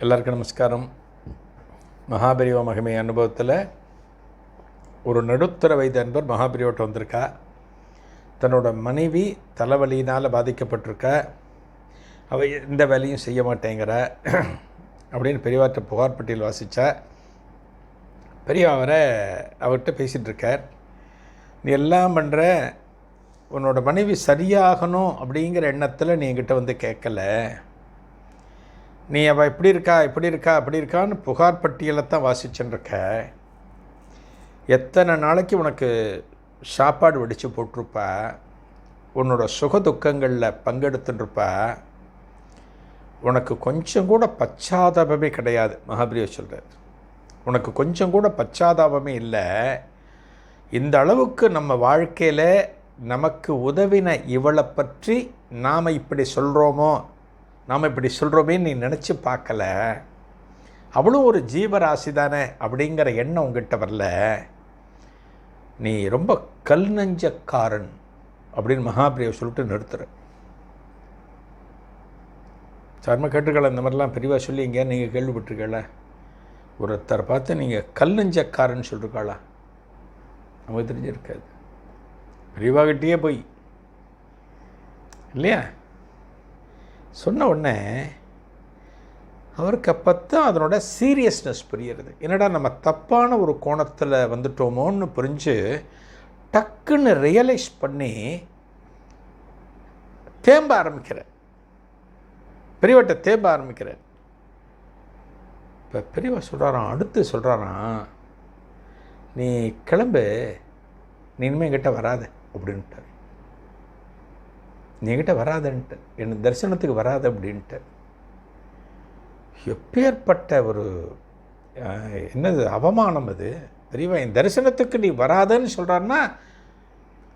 எல்லாருக்கும் நமஸ்காரம். மகாபிரிவ மகிமை அனுபவத்தில் ஒரு நடுத்தர வயது அன்பர் மகாபிரிவோட்ட வந்திருக்கா? தன்னோட மனைவி தலைவலியினால் பாதிக்கப்பட்டிருக்கா? அவ எந்த வேலையும் செய்ய மாட்டேங்கிற அப்படின்னு பெரியவார்ட்ட புகார் பட்டியல் வாசித்தா பெரியவா அவரை அவர்கிட்ட பேசிகிட்டு இருக்கார். நீ எல்லாம் பண்ணுற உன்னோட மனைவி சரியாகணும் அப்படிங்கிற எண்ணத்தில் நீ என்கிட்ட வந்து கேட்கல. நீ அவள் இப்படி இருக்கா இப்படி இருக்கா அப்படி இருக்கான்னு புகார் பட்டியலை தான் வாசிச்சுருக்க எத்தனை நாளைக்கு உனக்கு சாப்பாடு வடித்து போட்டிருப்பா? உன்னோட சுக துக்கங்களில் பங்கெடுத்துட்டுருப்பா உனக்கு கொஞ்சம் கூட பச்சாதாபமே கிடையாது மகாபிரியோ சொல்கிறார் உனக்கு கொஞ்சம் கூட பச்சாதாபமே இல்லை. இந்த அளவுக்கு நம்ம வாழ்க்கையில் நமக்கு உதவின இவளை பற்றி நாம் இப்படி சொல்கிறோமோ நாம் இப்படி சொல்கிறோமே நீ நினச்சி பார்க்கல. அவளும் ஒரு ஜீவராசி தானே அப்படிங்கிற எண்ணம் உங்ககிட்ட வரல. நீ ரொம்ப கல் நெஞ்சக்காரன் அப்படின்னு மகாபிரியை சொல்லிட்டு நிறுத்துற. சர்ம கேட்டுக்கள் அந்த மாதிரிலாம் பெரியவா சொல்லி எங்கேயா நீங்கள் கேள்விப்பட்டிருக்கல ஒருத்தரை பார்த்து நீங்கள் கல் நெஞ்சக்காரன் சொல்லிருக்காளா? நமக்கு தெரிஞ்சிருக்காது. பெரியவாகிட்டேயே போய். இல்லையா? சொன்ன உடனே அவருக்கு அப்போத்தான் அதனோட சீரியஸ்னஸ் புரியுறது. என்னடா நம்ம தப்பான ஒரு கோணத்தில் வந்துட்டோமோன்னு புரிஞ்சு டக்குன்னு ரியலைஸ் பண்ணி தேம்ப ஆரம்பிக்கிறார். பெரியவட்ட தேம்ப ஆரம்பிக்கிறார். இப்போ பெரியவா சொல்கிறாராம் அடுத்து சொல்கிறாராம் நீ கிளம்பு நீ இனிமேல் என்கிட்ட வராத அப்படின்ட்டார். என்கிட்ட வராதன்ட்டு என் தரிசனத்துக்கு வராத அப்படின்ட்டு. எப்பேற்பட்ட ஒரு என்னது அவமானம் அது. பெரியவா என் தரிசனத்துக்கு நீ வராதன்னு சொல்கிறாருன்னா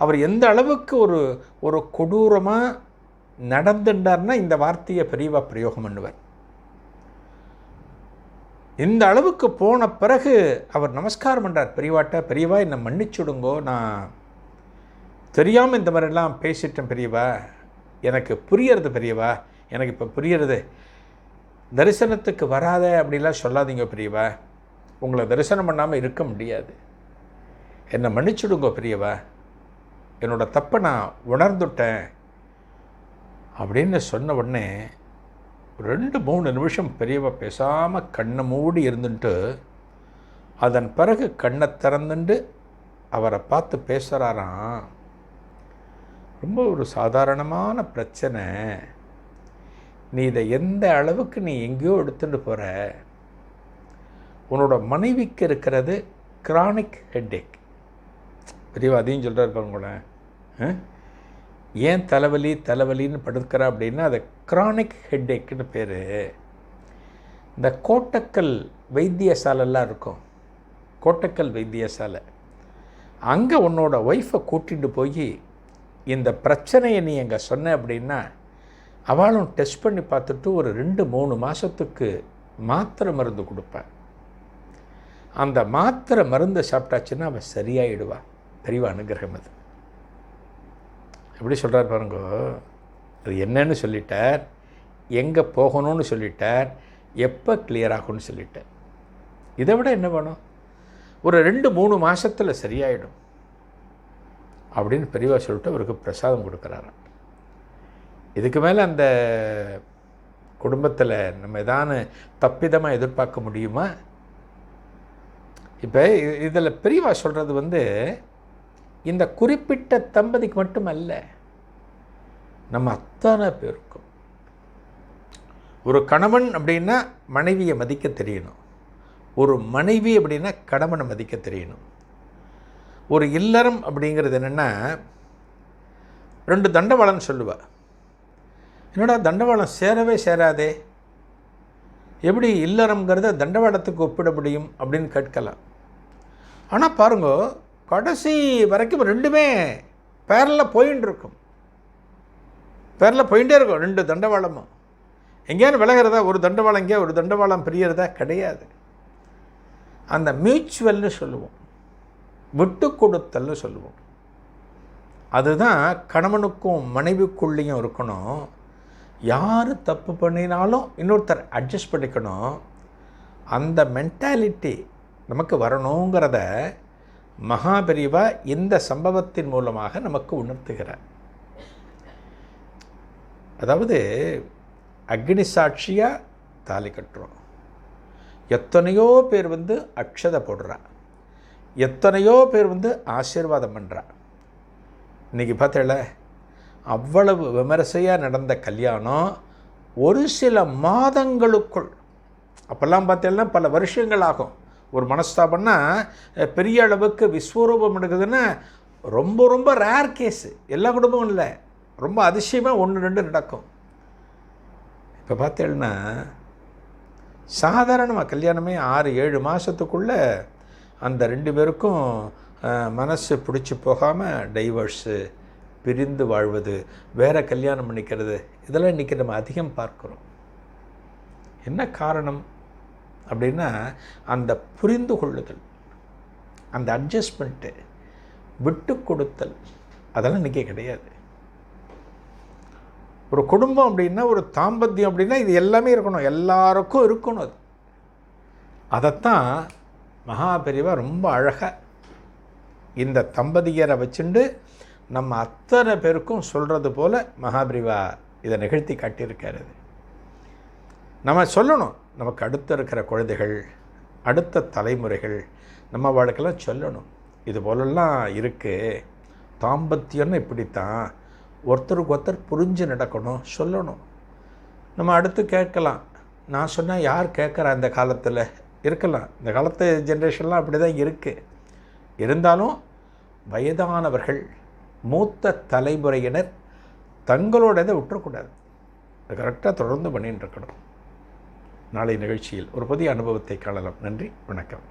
அவர் எந்த அளவுக்கு ஒரு ஒரு கொடூரமாக நடந்துட்டார்னா இந்த வார்த்தையை பெரியவா பிரயோகம் பண்ணுவார். இந்த அளவுக்கு போன பிறகு அவர் நமஸ்காரம் பண்ணுறார் பெரியவாட்ட பெரியவா என்னை மன்னிச்சுடுங்கோ. நான் தெரியாமல் இந்த மாதிரிலாம் பேசிட்டேன் பெரியவா. எனக்கு புரியறது பெரியவா. எனக்கு இப்போ புரியறது. தரிசனத்துக்கு வராத அப்படிலாம் சொல்லாதீங்க பெரியவா. உங்களை தரிசனம் பண்ணாமல் இருக்க முடியாது. என்னை மன்னிச்சுடுங்க பெரியவா. என்னோட தப்பை நான் உணர்ந்துட்டேன். அப்படின்னு சொன்ன உடனே ரெண்டு மூணு நிமிஷம் பெரியவா பேசாமல் கண்ணை மூடி இருந்துட்டு அதன் பிறகு கண்ணை திறந்துட்டு அவரை பார்த்து பேசுகிறாராம் ரொம்ப ஒரு சாதாரணமான பிரச்சனை. நீ இதை எந்த அளவுக்கு நீ எங்கேயோ எடுத்துட்டு போகிற உன்னோட மனைவிக்கு இருக்கிறது கிரானிக் ஹெட்டேக் பெரியவா அதையும் சொல்கிறார் பாருங்களேன் ஏன் தலைவலி தலைவலின்னு படுக்கிறா அப்படின்னா அது கிரானிக் ஹெட்டேக்குன்னு பேர். இந்த கோட்டக்கல் வைத்தியசாலெல்லாம் இருக்கும். கோட்டக்கல் வைத்தியசாலை. அங்கே உன்னோட ஒய்ஃபை கூட்டிகிட்டு போய் இந்த பிரச்சனையை நீ எங்கே சொன்ன அப்படின்னா அவளும் டெஸ்ட் பண்ணி பார்த்துட்டு ஒரு ரெண்டு மூணு மாதத்துக்கு மாத்திரை மருந்து கொடுப்பேன் அந்த மாத்திரை மருந்தை சாப்பிட்டாச்சுன்னா அவன் சரியாயிடுவா. பெரியவா அனுகிரகம் அது. எப்படி சொல்கிறார் பாருங்க அது என்னன்னு சொல்லிட்டார் எங்கே போகணும்னு சொல்லிட்டார் எப்போ கிளியர் ஆகும்னு சொல்லிட்டார். இதை விட என்ன வேணும்? ஒரு ரெண்டு மூணு மாதத்தில் சரியாயிடும். அப்படின்னு பெரியவா சொல்லிட்டு அவருக்கு பிரசாதம் கொடுக்குறாரு இதுக்கு மேலே அந்த குடும்பத்தில் நம்ம ஏதானு தப்பிதமாக எதிர்பார்க்க முடியுமா? இப்போ இதில் பெரியவா சொல்கிறது வந்து இந்த குறிப்பிட்ட தம்பதிக்கு மட்டுமல்ல நம்ம அத்தனை பேருக்கும். ஒரு கணவன் அப்படின்னா மனைவியை மதிக்க தெரியணும். ஒரு மனைவி அப்படின்னா கணவனை மதிக்க தெரியணும். ஒரு இல்லறம் அப்படிங்கிறது என்னென்னா ரெண்டு தண்டவாளம் சொல்லுவா என்னடா தண்டவாளம் சேரவே சேராதே? எப்படி இல்லறம்ங்கிறத தண்டவாளத்துக்கு ஒப்பிட முடியும் அப்படின்னு கேட்கலாம். ஆனால் பாருங்க கடைசி வரைக்கும் ரெண்டுமே பேரில் போயின்னு இருக்கும் பேரில் போயிட்டே இருக்கும் ரெண்டு தண்டவாளமும். எங்கேயானு விலகிறதா ஒரு தண்டவாளம் எங்கேயா ஒரு தண்டவாளம் பிரியறதா கிடையாது. அந்த மியூச்சுவல்னு சொல்லுவோம். விட்டு கொடுத்தல்னு சொல்லுவோம். அதுதான் கணவனுக்கும் மனைவிக்குள்ளேயும் இருக்கணும். யார் தப்பு பண்ணினாலும் இன்னொருத்தர் அட்ஜஸ்ட் பண்ணிக்கணும். அந்த மென்டாலிட்டி நமக்கு வரணுங்கிறத மகாபெரிவா இந்த சம்பவத்தின் மூலமாக நமக்கு உணர்த்துகிறார். அதாவது அக்னி சாட்சியாக தாலி கட்டுறோம். எத்தனையோ பேர் வந்து அக்ஷதை போடுறான் எத்தனையோ பேர் வந்து ஆசீர்வாதம் பண்ணுறா இன்றைக்கி பார்த்தல அவ்வளவு விமரிசையாக நடந்த கல்யாணம் ஒரு சில மாதங்களுக்குள். அப்போல்லாம் பார்த்தேன்னா பல வருஷங்கள் ஆகும். ஒரு மனஸ்தாபம்னா பெரிய அளவுக்கு விஸ்வரூபம் எடுக்குதுன்னா ரொம்ப ரொம்ப ரேர் கேஸு எல்லா குடும்பமும் இல்லை. ரொம்ப அதிசயமாக ஒன்று ரெண்டு நடக்கும். இப்போ பார்த்தேன்னா சாதாரணமாக கல்யாணமே ஆறு ஏழு மாதத்துக்குள்ளே அந்த ரெண்டு பேருக்கும் மனசு பிடிச்சி போகாமல் டைவர்ஸு பிரிந்து வாழ்வது வேற கல்யாணம் பண்ணிக்கிறது இதெல்லாம் இன்றைக்கி நம்ம அதிகம் பார்க்குறோம். என்ன காரணம்? அப்படின்னா அந்த புரிந்து கொள்ளுதல் அந்த அட்ஜஸ்ட்மெண்ட்டு விட்டு கொடுத்தல் அதெல்லாம் இன்றைக்கி கிடையாது. ஒரு குடும்பம் அப்படின்னா ஒரு தாம்பத்தியம் அப்படின்னா இது எல்லாமே இருக்கணும் எல்லாருக்கும் இருக்கணும் அது. அதைத்தான் மகாபெரிவா ரொம்ப அழகாக இந்த தம்பதியரை வச்சுண்டு நம்ம அத்தனை பேருக்கும் சொல்கிறது போல் மகாபிரிவா இதை நிகழ்த்தி காட்டியிருக்காரு. நம்ம சொல்லணும் நமக்கு அடுத்து இருக்கிற குழந்தைகள் அடுத்த தலைமுறைகள் நம்ம வாழ்க்கெல்லாம் சொல்லணும். இது போலெல்லாம் இருக்குது தாம்பத்தியம்னு இப்படித்தான் ஒருத்தருக்கு ஒருத்தர் புரிஞ்சு நடக்கணும் சொல்லணும். நம்ம அடுத்து கேட்கலாம். நான் சொன்னால் யார் கேட்குறா இந்த காலத்தில்? இருக்கலாம். இந்த காலத்து ஜென்ரேஷன்லாம் அப்படி தான் இருக்குது இருந்தாலும் வயதானவர்கள் மூத்த தலைமுறையினர் தங்களோட இதை விட்டுறக்கூடாது. கரெக்டாக தொடர்ந்து பண்ணிட்டு இருக்கணும். நாளை நிகழ்ச்சியில் ஒரு புதிய அனுபவத்தை காணலாம். நன்றி வணக்கம்.